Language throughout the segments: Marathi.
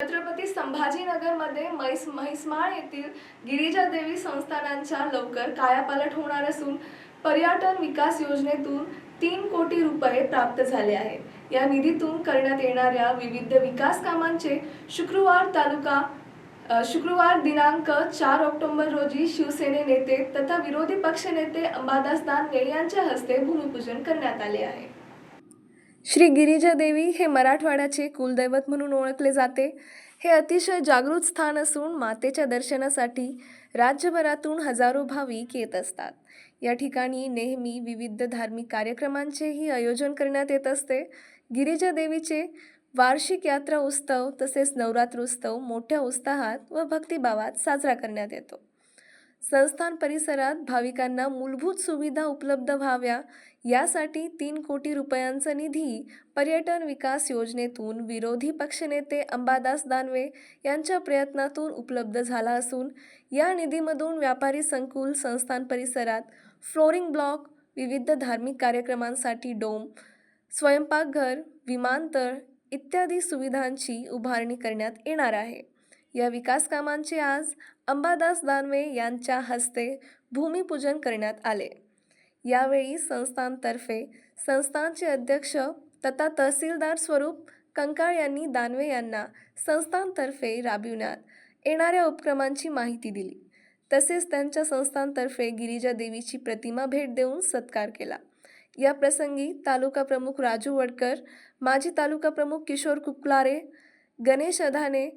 छत्रपती संभाजीनगरमध्ये मैस म्हैसमाळ येथील गिरिजा देवी संस्थानांच्या लवकर कायापालट होणार असून पर्यटन विकास योजनेतून तीन कोटी रुपये प्राप्त झाले आहेत या निधीतून करण्यात येणाऱ्या विविध विकास कामांचे शुक्रवार तालुका शुक्रवार दिनांक चार ऑक्टोबर रोजी शिवसेने नेते तथा विरोधी पक्षनेते अंबादास दानवे यांच्या हस्ते भूमिपूजन करण्यात आले आहे. श्री गिरिजा देवी हे मराठवाड्याचे कुलदैवत म्हणून ओळखले जाते. हे अतिशय जागृत स्थान असून मातेच्या दर्शनासाठी राज्यभरातून हजारो भाविक येत असतात. या ठिकाणी नेहमी विविध धार्मिक कार्यक्रमांचेही आयोजन करण्यात येत असते. गिरिजा देवीचे वार्षिक यात्रा उत्सव तसेच नवरात्र उत्सव मोठ्या उत्साहात व भक्तिभावात साजरा करण्यात येतो. संस्थान परिसरात भाविकांना मूलभूत सुविधा उपलब्ध व्हाव्या यासाठी तीन कोटी रुपयांचा निधी पर्यटन विकास योजनेतून विरोधी पक्षनेते अंबादास दानवे यांच्या प्रयत्नातून उपलब्ध झाला असून या निधीमधून व्यापारी संकुल संस्थान परिसरात फ्लोरिंग ब्लॉक विविध धार्मिक कार्यक्रमांसाठी डोम स्वयंपाकघर विमानतळ इत्यादी सुविधांची उभारणी करण्यात येणार आहे. या विकास कामांचे आज अंबादास दानवे यांच्या हस्ते भूमिपूजन करण्यात आले. यावेळी संस्थांतर्फे संस्थानचे अध्यक्ष तथा तहसीलदार स्वरूप कंकाळ यांनी दानवे यांना संस्थांतर्फे राबविण्यात येणाऱ्या उपक्रमांची माहिती दिली. तसेच त्यांच्या संस्थांतर्फे गिरिजा देवीची प्रतिमा भेट देऊन सत्कार केला. या प्रसंगी तालुका प्रमुख राजू वडकर माजी तालुका प्रमुख किशोर कुकलारे गणेश अधाने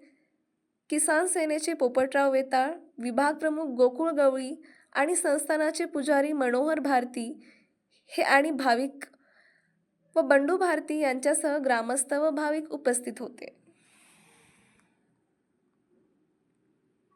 किसान सेनेचे पोपटराव वेताळ विभागप्रमुख गोकुळ गवळी आणि संस्थानाचे पुजारी मनोहर भारती हे आणि भाविक व बंडू भारती यांच्यासह ग्रामस्थ व भाविक उपस्थित होते.